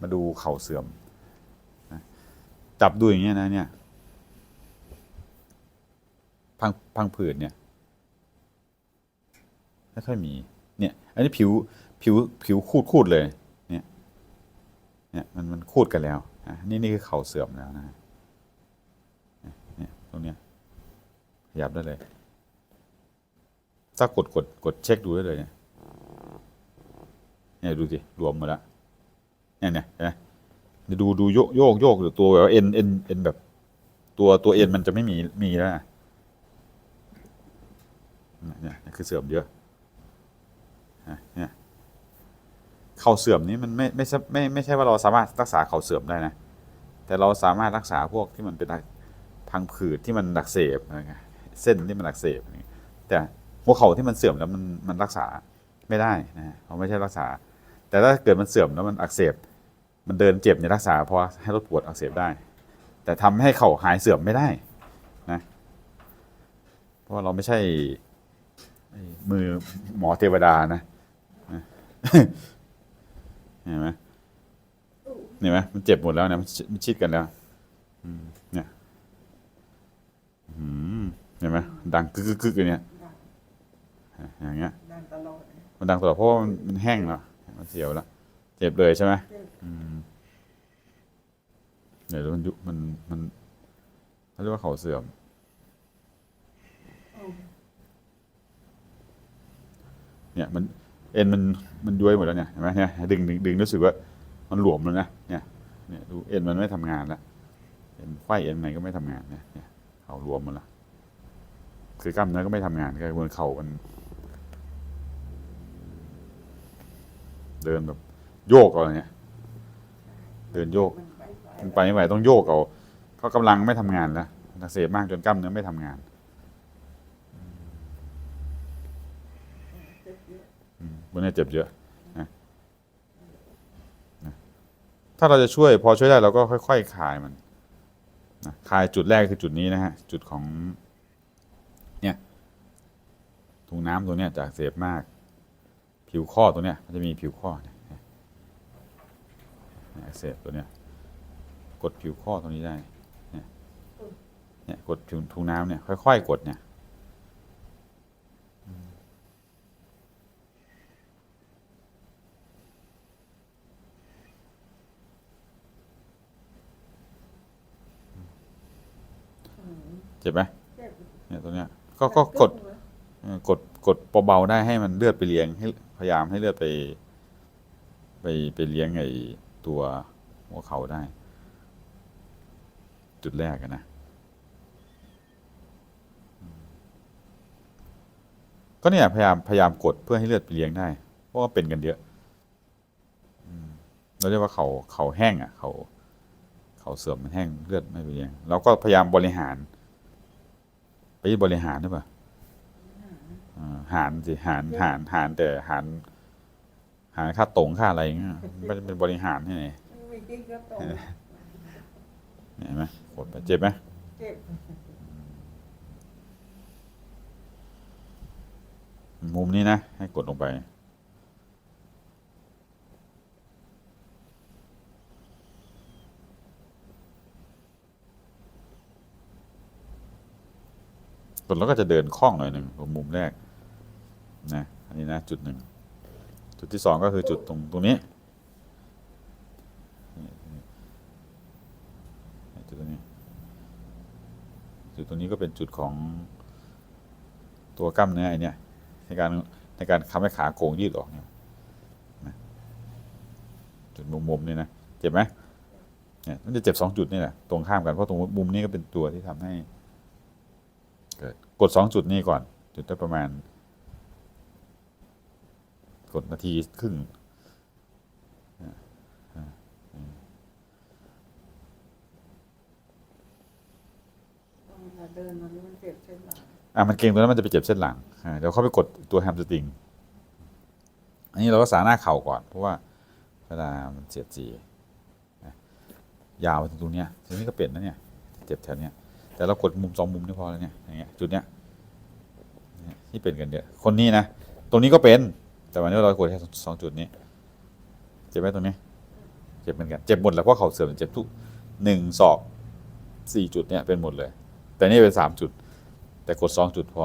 มาดูเข่าเสื่อมนะจับดูอย่างเงี้ยนะเนี่ยพังพังผืดเนี่ยไม่ค่อยมีเนี่ยอันนี้ผิวผิวผิวคูดคูดเลยเนี่ยเนี่ยมันมันคูดกันแล้วอะนี่นี่คือเข่าเสื่อมแล้วนะเนี่ยตรงเนี้ยขยับได้เลยถ้ากดกดกดเช็คดูได้เลยเนี่ยเนี่ยดูสิรวมหมาแล้ว เนี่ยเนี่ยนไหมเดี๋ยวดูดูโยกโยกโยกหรือตัวแบบว่าเอ็นเอ็นเอ็นแบบ ตัวตัวเอ็นมันจะไม่มีมีแล้วนะเนี่ยนี่คือเสื่อมเยอะเนี่ยเข่าเสื่อมนี้มันไม่ไม่ไม่ไม่ใช่ว่าเราสามารถรักษาเข่าเสื่อมได้นะ แต่เราสามารถรักษาพวกที่มันเป็นพังผืดที่มันอักเสบเส้นที่มันอักเสบแต่หัวเข่าที่มันเสื่อมแล้วมันมันรักษาไม่ได้นะฮะเขาไม่ใช่รักษา แต่ถ้าเกิดมันเสื่อมแล้วมันอักเสบ มันเดินเจ็บเนี่ยรักษาเพราะว่าให้ลดปวดอักเสบได้ แต่ทำให้เข่าหายเสื่อมไม่ได้นะเพราะว่าเราไม่ใช่ไอ้มือหมอเทวดานะนะเห็นไหมเห็นไหมมันเจ็บหมดแล้วเนี่ยมันชิมันชิดกันแล้วอืมเนี่ยอืมเห็นไหมดังกึกกึกกึกเลยเนี่ยอย่างเงี้ยดันตลอดมันดังตลอดเพราะว่ามันมันแห้งแล้วมันเสียวแล้วเจ็บเลยใช่ไหมอืม เดี๋ยวมันยุมันมันเขาเรียกว่าเข่าเสื่อม เนี่ยมันเอ็นมันมันย้วยหมดแล้วเนี่ยเห็นไหมเนี่ยดึงดึงดึงรู้สึกว่ามันหลวมแล้วนะเนี่ยเนี่ยดูเอ็นมันไม่ทำงานแล้วเอ็นไขว้เอ็นไหนก็ไม่ทำงานเนี่ยเนี่ยเข่ารวมหมดละคือกล้ามเนื้อก็ไม่ทำงานก็บนเข่ามัน เดินแบบโยกเอาเนี่ย เดินโยก มันไปไม่ไหวต้องโยกเอาเพราะกำลังไม่ทำงานแล้วอักเสบมากจนกล้ามเนื้อไม่ทำงานวันนี้เจ็บเยอะนะนะถ้าเราจะช่วย พอช่วยได้เราก็ค่อยๆคลายมันนะคลายจุดแรกคือจุดนี้นะฮะ จุดของ เนี่ยถุงน้ำตัวเนี้ยจากเสพมาก ผิวข้อตัวเนี้ยมันจะมีผิวข้อเนี่ยเนี่ยอักเสบตัวเนี้ย กดผิวข้อตรงนี้ได้ เนี่ยเนี่ยกดผิวถุงน้ำเนี่ยค่อยๆกดเนี่ยเจ็บไหมเนี่ยตัวเนี้ยก็ก็กดกดกดเบาๆได้ให้มันเลือดไปเลี้ยงให้พยายามให้เลือดไป ไปไปเลี้ยงไอ้ตัวหัวเข่าได้ จุดแรกนะก็เนี่ยพยายามพยายามกดเพื่อให้เลือดไปเลี้ยงได้ เพราะว่าเป็นกันเยอะเราเรียกว่าเขาเขาแห้งอะ เขาเขาเสื่อมมันแห้งเลือดไม่ไปเลี้ยงเราก็พยายามบริหาร ไปบริหารหรือเปล่าหารสิหารหารหารแต่หารหารค่าตรงค่าอะไรงเงี้ยไม่เป็นบริหารให้ไหนไม่กินก็ตก เห็นไหมกดไปเจ็บไหมเจ็บมุมนี้นะ ให้กดลงไป กดแล้วก็จะเดินคล่องหน่อยหนึ่งตรงมุมแรกนะอันนี้นะจุดหนึ่งจุดที่สองก็คือจุดตรงตรงนี้จุดตรงนี้ จุดตรง นี้ก็เป็นจุดของตัวกล้ามเนื้อไอเนี่ยในการในการทำให้ขาโก่งยืดออกเนี่ยนะจุดมุมมุมนี่นะเจ็บไหมเนี่ยมันจะเจ็บสองจุดนี่แหละตรงข้ามกันเพราะตรงมุมนี้ก็เป็นตัวที่ทำให้เกิดกดสองจุดนี้ก่อน จุดได้ประมาณกดนาทีครึ่ง เวลาเดินมันมันเจ็บเส้นหลังอะมันเก่งตัวนั้นมันจะไปเจ็บเส้นหลังอ่าเดี๋ยวเข้าไปกดตัวแฮมสตริง อันนี้เราก็สาหน้าเข่าก่อน เพราะว่าเวลามันเสียดสียาวไปถึงตรงเนี้ยทีนี้ก็เป็นนะเนี่ย เจ็บแถวเนี้ย แต่เรากดมุมสองมุมนี่พอแล้วเนี่ย อย่างเงี้ย จุดเนี้ยที่เป็นกันเยอะ คนนี้นะ ตรงนี้ก็เป็น แต่วันนี้เรากดแค่สองจุดนี้ เจ็บไหมตรงนี้ เจ็บเหมือนกัน เจ็บหมดแล้วเพราะเข่าเสื่อมเจ็บทุกหนึ่งศอกสี่จุดเนี่ยเป็นหมดเลย แต่นี่เป็นสามจุด แต่กดสองจุดพอ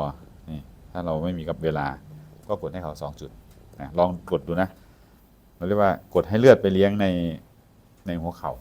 นี่ถ้าเราไม่มีกับเวลา ก็กดให้เขาสองจุดนะลองกดดูนะเราเรียกว่ากดให้เลือดไปเลี้ยงในในหัวเข่า